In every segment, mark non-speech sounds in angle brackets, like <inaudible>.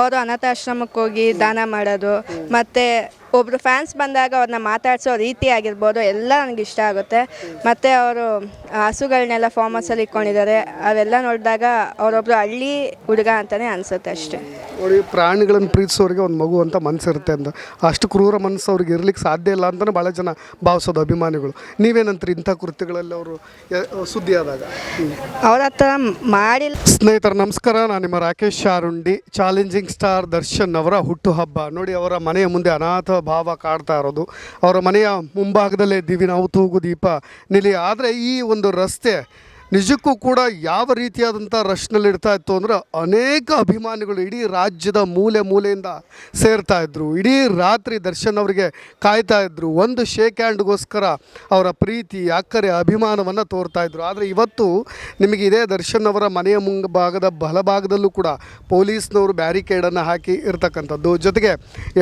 ಅವರು ಅನಾಥಾಶ್ರಮಕ್ಕೆ ಹೋಗಿ ದಾನ ಮಾಡೋದು, ಮತ್ತು ಒಬ್ಬರು ಫ್ಯಾನ್ಸ್ ಬಂದಾಗ ಅವ್ರನ್ನ ಮಾತಾಡಿಸೋ ರೀತಿ ಆಗಿರ್ಬೋದು, ಎಲ್ಲ ನನಗೆ ಇಷ್ಟ ಆಗುತ್ತೆ. ಮತ್ತು ಅವರು ಹಸುಗಳನ್ನೆಲ್ಲ ಫಾರ್ಮಸಲ್ಲಿ ಇಟ್ಕೊಂಡಿದ್ದಾರೆ, ಅವೆಲ್ಲ ನೋಡಿದಾಗ ಅವರೊಬ್ಬರು ಹಳ್ಳಿ ಹುಡುಗ ಅಂತಲೇ ಅನಿಸುತ್ತೆ ಅಷ್ಟೇ. ನೋಡಿ ಪ್ರಾಣಿಗಳನ್ನು ಪ್ರೀತಿಸೋರಿಗೆ ಒಂದು ಮಗು ಅಂತ ಮನಸ್ಸಿರುತ್ತೆ ಅಂತ. ಅಷ್ಟು ಕ್ರೂರ ಮನಸ್ಸು ಅವ್ರಿಗೆ ಇರ್ಲಿಕ್ಕೆ ಸಾಧ್ಯ ಇಲ್ಲ ಅಂತಲೇ ಭಾಳ ಜನ ಭಾವಿಸೋದು ಅಭಿಮಾನಿಗಳು. ನೀವೇನಂತೀರಿ ಇಂಥ ಕೃತ್ಯಗಳಲ್ಲಿ ಅವರು ಸುದ್ದಿ ಆದಾಗ ಅವ್ರ ಹತ್ರ ಮಾಡಿಲ್ಲ. ಸ್ನೇಹಿತರೆ ನಮಸ್ಕಾರ. ನಾನು ನಿಮ್ಮ ರಾಕೇಶ್ ಶಾರುಂಡಿ ಚಾಲೆಂಜಿಂಗ್ ಸ್ಟಾರ್ ದರ್ಶನ್ ಅವರ ಹುಟ್ಟುಹಬ್ಬ. ನೋಡಿ ಅವರ ಮನೆಯ ಮುಂದೆ ಅನಾಥ ಭಾವ ಕಾಡ್ತಾ ಇರೋದು. ಅವರ ಮನೆಯ ಮುಂಭಾಗದಲ್ಲೇ ದಿವಿನ ನಾವು ತೂಗು ದೀಪ ನಿಲಿ. ಆದರೆ ಈ ಒಂದು ರಸ್ತೆ ನಿಜಕ್ಕೂ ಕೂಡ ಯಾವ ರೀತಿಯಾದಂಥ ರಶ್ನಲ್ಲಿ ಇಡ್ತಾ ಇತ್ತು ಅಂದ್ರೆ ಅನೇಕ ಅಭಿಮಾನಿಗಳು ಇಡೀ ರಾಜ್ಯದ ಮೂಲೆ ಮೂಲೆಯಿಂದ ಸೇರ್ತಾ ಇದ್ರು. ಇಡೀ ರಾತ್ರಿ ದರ್ಶನ್ ಅವರಿಗೆ ಕಾಯ್ತಾ ಇದ್ರು. ಒಂದು ಶೇಕ್ ಹ್ಯಾಂಡ್ಗೋಸ್ಕರ ಅವರ ಪ್ರೀತಿ, ಅಕ್ಕರೆ, ಅಭಿಮಾನವನ್ನು ತೋರ್ತಾ ಇದ್ರು. ಆದರೆ ಇವತ್ತು ನಿಮಗೆ ಇದೇ ದರ್ಶನ್ ಅವರ ಮನೆಯ ಮುಂಭಾಗದ ಬಲಭಾಗದಲ್ಲೂ ಕೂಡ ಪೊಲೀಸ್ನವರು ಬ್ಯಾರಿಕೇಡನ್ನು ಹಾಕಿ ಇರ್ತಕ್ಕಂಥದ್ದು. ಜೊತೆಗೆ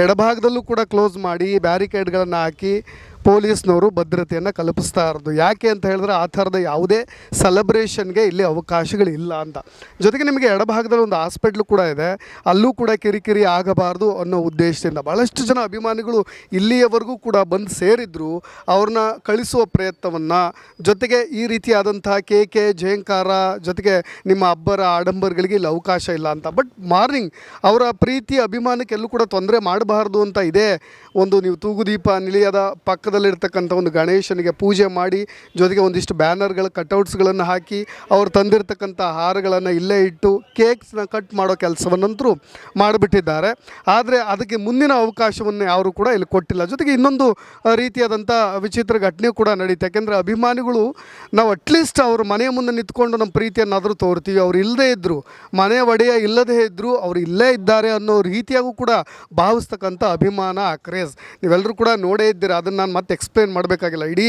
ಎಡಭಾಗದಲ್ಲೂ ಕೂಡ ಕ್ಲೋಸ್ ಮಾಡಿ ಬ್ಯಾರಿಕೇಡ್ಗಳನ್ನು ಹಾಕಿ ಪೊಲೀಸ್ನವರು ಭದ್ರತೆಯನ್ನು ಕಲ್ಪಿಸ್ತಾ ಇರೋದು. ಯಾಕೆ ಅಂತ ಹೇಳಿದ್ರೆ ಆ ಥರದ ಯಾವುದೇ ಸೆಲೆಬ್ರೇಷನ್ಗೆ ಇಲ್ಲಿ ಅವಕಾಶಗಳಿಲ್ಲ ಅಂತ. ಜೊತೆಗೆ ನಿಮಗೆ ಎಡಭಾಗದಲ್ಲಿ ಒಂದು ಹಾಸ್ಪಿಟ್ಲು ಕೂಡ ಇದೆ. ಅಲ್ಲೂ ಕೂಡ ಕಿರಿಕಿರಿ ಆಗಬಾರ್ದು ಅನ್ನೋ ಉದ್ದೇಶದಿಂದ ಭಾಳಷ್ಟು ಜನ ಅಭಿಮಾನಿಗಳು ಇಲ್ಲಿಯವರೆಗೂ ಕೂಡ ಬಂದು ಸೇರಿದ್ರು. ಅವ್ರನ್ನ ಕಳಿಸುವ ಪ್ರಯತ್ನವನ್ನು. ಜೊತೆಗೆ ಈ ರೀತಿಯಾದಂಥ ಕೆ ಜಯಂಕಾರ ಜೊತೆಗೆ ನಿಮ್ಮ ಅಬ್ಬರ ಆಡಂಬರಗಳಿಗೆ ಇಲ್ಲಿ ಅವಕಾಶ ಇಲ್ಲ ಅಂತ. ಬಟ್ ಮಾರ್ನಿಂಗ್ ಅವರ ಪ್ರೀತಿ ಅಭಿಮಾನಕ್ಕೆ ಎಲ್ಲೂ ಕೂಡ ತೊಂದರೆ ಮಾಡಬಾರ್ದು ಅಂತ ಇದೆ ಒಂದು ನೀವು ತೂಗುದೀಪ ನಿಲಿಯದ ಪಕ್ಕದಲ್ಲಿರ್ತಕ್ಕಂಥ ಒಂದು ಗಣೇಶನಿಗೆ ಪೂಜೆ ಮಾಡಿ, ಜೊತೆಗೆ ಒಂದಿಷ್ಟು ಬ್ಯಾನರ್ಗಳ ಕಟೌಟ್ಸ್ಗಳನ್ನು ಹಾಕಿ, ಅವ್ರು ತಂದಿರತಕ್ಕಂಥ ಹಾರಗಳನ್ನು ಇಲ್ಲೇ ಇಟ್ಟು, ಕೇಕ್ಸ್ನ ಕಟ್ ಮಾಡೋ ಕೆಲಸವನ್ನಂತರೂ ಮಾಡಿಬಿಟ್ಟಿದ್ದಾರೆ. ಆದರೆ ಅದಕ್ಕೆ ಮುಂದಿನ ಅವಕಾಶವನ್ನು ಯಾರು ಕೂಡ ಇಲ್ಲಿ ಕೊಟ್ಟಿಲ್ಲ. ಜೊತೆಗೆ ಇನ್ನೊಂದು ರೀತಿಯಾದಂಥ ವಿಚಿತ್ರ ಘಟನೆ ಕೂಡ ನಡೀತೆ. ಯಾಕೆಂದರೆ ಅಭಿಮಾನಿಗಳು, ನಾವು ಅಟ್ಲೀಸ್ಟ್ ಅವ್ರ ಮನೆಯ ಮುಂದೆ ನಿಂತ್ಕೊಂಡು ನಮ್ಮ ಪ್ರೀತಿಯನ್ನಾದರೂ ತೋರ್ತೀವಿ. ಅವ್ರು ಇಲ್ಲದೇ ಇದ್ದರು ಮನೆ ಒಡೆಯ ಇಲ್ಲದೇ ಇದ್ದರು ಅವ್ರು ಇಲ್ಲೇ ಇದ್ದಾರೆ ಅನ್ನೋ ರೀತಿಯಾಗೂ ಕೂಡ ಭಾವಿಸ್ತಕ್ಕಂಥ ಅಭಿಮಾನ ಕ್ರೇಜ್ ನೀವೆಲ್ಲರೂ ಕೂಡ ನೋಡೇ ಇದ್ದೀರಾ? ಅದನ್ನು ನಾನು ಮತ್ತೆ ಎಕ್ಸ್ಪ್ಲೇನ್ ಮಾಡಬೇಕಾಗಿಲ್ಲ. ಇಡೀ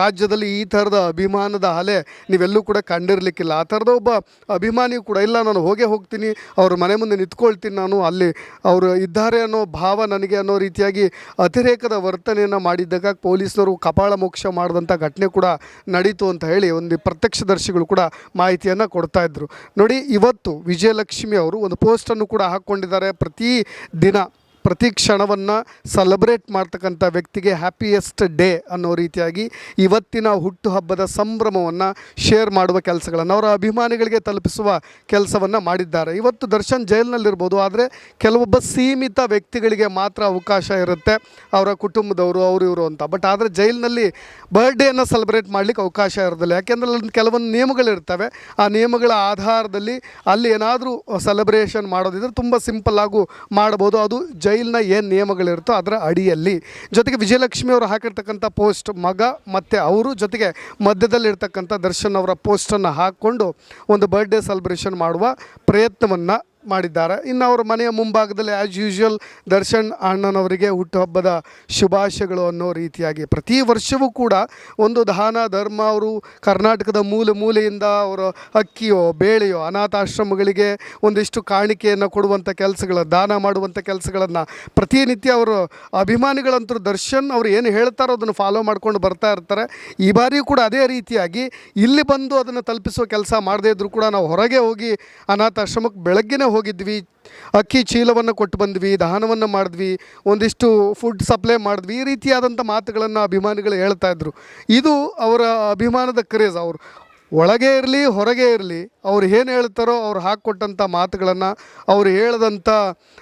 ರಾಜ್ಯದಲ್ಲಿ ಈ ಥರದ ಅಭಿಮಾನದ ಅಲೆ ನೀವೆಲ್ಲೂ ಕೂಡ ಕಂಡಿರಲಿಕ್ಕಿಲ್ಲ. ಆ ಥರದ ಒಬ್ಬ ಅಭಿಮಾನಿಯೂ ಕೂಡ ಇಲ್ಲ, ನಾನು ಹೋಗೇ ಹೋಗ್ತೀನಿ, ಅವ್ರ ಮನೆ ಮುಂದೆ ನಿಂತ್ಕೊಳ್ತೀನಿ ನಾನು ಅಲ್ಲಿ. ಅವರು ಇದ್ದಾರೆ ಅನ್ನೋ ಭಾವ ನನಗೆ ಅನ್ನೋ ರೀತಿಯಾಗಿ ಅತಿರೇಕದ ವರ್ತನೆಯನ್ನು ಮಾಡಿದ್ದಾಗ ಪೊಲೀಸರು ಕಪಾಳ ಮೋಕ್ಷ ಮಾಡಿದಂಥ ಘಟನೆ ಕೂಡ ನಡೀತು ಅಂತ ಹೇಳಿ ಒಂದು ಪ್ರತ್ಯಕ್ಷದರ್ಶಿಗಳು ಕೂಡ ಮಾಹಿತಿಯನ್ನು ಕೊಡ್ತಾ ಇದ್ರು. ನೋಡಿ, ಇವತ್ತು ವಿಜಯಲಕ್ಷ್ಮಿ ಅವರು ಒಂದು ಪೋಸ್ಟನ್ನು ಕೂಡ ಹಾಕ್ಕೊಂಡಿದ್ದಾರೆ ಪ್ರತಿ ದಿನ. ಪ್ರತಿ ಕ್ಷಣವನ್ನು ಸೆಲೆಬ್ರೇಟ್ ಮಾಡ್ತಕ್ಕಂಥ ವ್ಯಕ್ತಿಗೆ ಹ್ಯಾಪಿಯೆಸ್ಟ್ ಡೇ ಅನ್ನೋ ರೀತಿಯಾಗಿ ಇವತ್ತಿನ ಹುಟ್ಟುಹಬ್ಬದ ಸಂಭ್ರಮವನ್ನು ಶೇರ್ ಮಾಡುವ ಕೆಲಸಗಳನ್ನು ಅವರ ಅಭಿಮಾನಿಗಳಿಗೆ ತಲುಪಿಸುವ ಕೆಲಸವನ್ನು ಮಾಡಿದ್ದಾರೆ. ಇವತ್ತು ದರ್ಶನ್ ಜೈಲಿನಲ್ಲಿರ್ಬೋದು, ಆದರೆ ಕೆಲವೊಬ್ಬ ಸೀಮಿತ ವ್ಯಕ್ತಿಗಳಿಗೆ ಮಾತ್ರ ಅವಕಾಶ ಇರುತ್ತೆ ಅವರ ಕುಟುಂಬದವರು, ಅವರು ಇವರು ಅಂತ. ಬಟ್ ಆದರೆ ಜೈಲಿನಲ್ಲಿ ಬರ್ಡೇನ ಸೆಲೆಬ್ರೇಟ್ ಮಾಡಲಿಕ್ಕೆ ಅವಕಾಶ ಇರೋದಿಲ್ಲ. ಯಾಕೆಂದರೆ ಅಲ್ಲಿ ಕೆಲವೊಂದು ನಿಯಮಗಳಿರ್ತವೆ ಆ ನಿಯಮಗಳ ಆಧಾರದಲ್ಲಿ ಅಲ್ಲಿ ಏನಾದರೂ ಸೆಲೆಬ್ರೇಷನ್ ಮಾಡೋದಿದ್ರೆ ತುಂಬ ಸಿಂಪಲ್ ಆಗು ಮಾಡ್ಬೋದು ಅದು ಜೈಲಿನ ಏನು ನಿಯಮಗಳಿರುತ್ತೋ ಅದರ ಅಡಿಯಲ್ಲಿ. ಜೊತೆಗೆ ವಿಜಯಲಕ್ಷ್ಮಿ ಅವರು ಹಾಕಿರ್ತಕ್ಕಂಥ ಪೋಸ್ಟ್ ಮಗ ಮತ್ತು ಅವರು ಜೊತೆಗೆ ಮಧ್ಯದಲ್ಲಿರ್ತಕ್ಕಂಥ ದರ್ಶನ್ ಅವರ ಪೋಸ್ಟನ್ನು ಹಾಕ್ಕೊಂಡು ಒಂದು ಬರ್ಡೇ ಸೆಲೆಬ್ರೇಷನ್ ಮಾಡುವ ಪ್ರಯತ್ನವನ್ನು ಮಾಡಿದ್ದಾರೆ. ಇನ್ನು ಅವರ ಮನೆಯ ಮುಂಭಾಗದಲ್ಲಿ ಆ್ಯಸ್ ಯೂಶ್ವಲ್ ದರ್ಶನ್ ಅಣ್ಣನವರಿಗೆ ಹುಟ್ಟುಹಬ್ಬದ ಶುಭಾಶಯಗಳು ಅನ್ನೋ ರೀತಿಯಾಗಿ ಪ್ರತಿ ವರ್ಷವೂ ಕೂಡ ಒಂದು ದಾನ, ಧರ್ಮ ಅವರು ಕರ್ನಾಟಕದ ಮೂಲೆ ಮೂಲೆಯಿಂದ ಅವರ ಅಕ್ಕಿಯೋ, ಬೇಳೆಯೋ, ಅನಾಥಾಶ್ರಮಗಳಿಗೆ ಒಂದಿಷ್ಟು ಕಾಣಿಕೆಯನ್ನು ಕೊಡುವಂಥ ಕೆಲಸಗಳ, ದಾನ ಮಾಡುವಂಥ ಕೆಲಸಗಳನ್ನು ಪ್ರತಿನಿತ್ಯ ಅವರು ಅಭಿಮಾನಿಗಳಂತೂ ದರ್ಶನ್ ಅವರು ಏನು ಹೇಳ್ತಾರೋ ಅದನ್ನು ಫಾಲೋ ಮಾಡ್ಕೊಂಡು ಬರ್ತಾ ಇರ್ತಾರೆ. ಈ ಬಾರಿಯೂ ಕೂಡ ಅದೇ ರೀತಿಯಾಗಿ ಇಲ್ಲಿ ಬಂದು ಅದನ್ನು ತಲುಪಿಸುವ ಕೆಲಸ ಮಾಡದೇ ಇದ್ದರೂ ಕೂಡ ನಾವು ಹೊರಗೆ ಹೋಗಿ ಅನಾಥಾಶ್ರಮಕ್ಕೆ ಬೆಳಗ್ಗೆನೇ ಹೋಗಿದ್ವಿ. ಅಕ್ಕಿ ಚೀಲವನ್ನು ಕೊಟ್ಟು ಬಂದ್ವಿ, ದಹನವನ್ನು ಮಾಡಿದ್ವಿ, ಒಂದಿಷ್ಟು ಫುಡ್ ಸಪ್ಲೈ ಮಾಡಿದ್ವಿ. ಈ ರೀತಿಯಾದಂಥ ಮಾತುಗಳನ್ನು ಅಭಿಮಾನಿಗಳು ಹೇಳ್ತಾ ಇದ್ದರು ಇದು ಅವರ ಅಭಿಮಾನದ ಕ್ರೇಜ್ ಅವರು. ಒಳಗೆ ಇರಲಿ, ಹೊರಗೆ ಇರಲಿ, ಅವ್ರು ಏನು ಹೇಳ್ತಾರೋ ಅವ್ರು ಹಾಕ್ಕೊಟ್ಟಂಥ ಮಾತುಗಳನ್ನು, ಅವ್ರು ಹೇಳ್ದಂಥ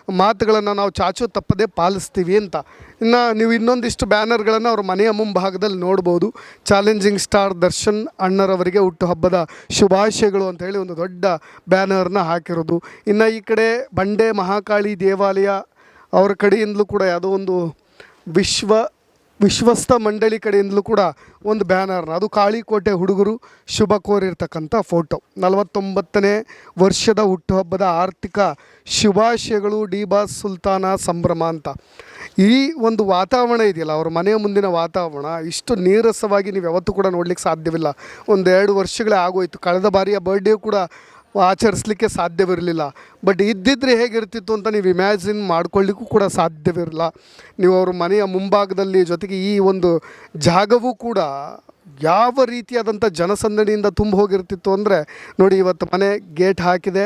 ಮಾತುಗಳನ್ನು ನಾವು ಚಾಚು ತಪ್ಪದೆ ಪಾಲಿಸ್ತೀವಿ ಅಂತ. ಇನ್ನು ನೀವು ಇನ್ನೊಂದಿಷ್ಟು ಬ್ಯಾನರ್ಗಳನ್ನು ಅವ್ರ ಮನೆಯ ಮುಂಭಾಗದಲ್ಲಿ ನೋಡ್ಬೋದು. ಚಾಲೆಂಜಿಂಗ್ ಸ್ಟಾರ್ ದರ್ಶನ್ ಅಣ್ಣರವರಿಗೆ ಹುಟ್ಟುಹಬ್ಬದ ಶುಭಾಶಯಗಳು ಅಂತ ಹೇಳಿ ಒಂದು ದೊಡ್ಡ ಬ್ಯಾನರ್ನ ಹಾಕಿರೋದು. ಇನ್ನು ಈ ಕಡೆ ಬಂಡೆ ಮಹಾಕಾಳಿ ದೇವಾಲಯ ಅವರ ಕಡೆಯಿಂದಲೂ ಕೂಡ ಯಾವುದೋ ಒಂದು ವಿಶ್ವ ವಿಶ್ವಸ್ತ ಮಂಡಳಿ ಕಡೆಯಿಂದಲೂ ಕೂಡ ಒಂದು ಬ್ಯಾನರ್ನ, ಅದು ಕಾಳಿಕೋಟೆ ಹುಡುಗರು ಶುಭ ಕೋರಿರ್ತಕ್ಕಂಥ ಫೋಟೋ. ನಲವತ್ತೊಂಬತ್ತನೇ ವರ್ಷದ ಹುಟ್ಟುಹಬ್ಬದ ಆರ್ಥಿಕ ಶುಭಾಶಯಗಳು ಡಿ ಬಾಸ್ ಸುಲ್ತಾನ ಸಂಭ್ರಮ ಅಂತ. ಈ ಒಂದು ವಾತಾವರಣ ಇದೆಯಲ್ಲ, ಅವ್ರ ಮನೆಯ ಮುಂದಿನ ವಾತಾವರಣ, ಇಷ್ಟು ನೀರಸವಾಗಿ ನೀವು ಯಾವತ್ತೂ ಕೂಡ ನೋಡ್ಲಿಕ್ಕೆ ಸಾಧ್ಯವಿಲ್ಲ. ಒಂದೆರಡು ವರ್ಷಗಳೇ ಆಗೋಯಿತು. ಕಳೆದ ಬಾರಿಯ ಬರ್ಡೇ ಕೂಡ ಆಚರಿಸ್ಲಿಕ್ಕೆ ಸಾಧ್ಯವಿರಲಿಲ್ಲ. ಬಟ್ ಇದ್ದಿದ್ರೆ ಹೇಗಿರ್ತಿತ್ತು ಅಂತ ನೀವು ಇಮ್ಯಾಜಿನ್ ಮಾಡ್ಕೊಳ್ಳಿಕ್ಕೂ ಕೂಡ ಸಾಧ್ಯವಿರಲ್ಲ ನೀವು ಅವ್ರ ಮನೆಯ ಮುಂಭಾಗದಲ್ಲಿ ಜೊತೆಗೆ ಈ ಒಂದು ಜಾಗವೂ ಕೂಡ ಯಾವ ರೀತಿಯಾದಂಥ ಜನಸಂದಣಿಯಿಂದ ತುಂಬ ಹೋಗಿರ್ತಿತ್ತು ಅಂದರೆ ನೋಡಿ ಇವತ್ತು ಮನೆ ಗೇಟ್ ಹಾಕಿದೆ.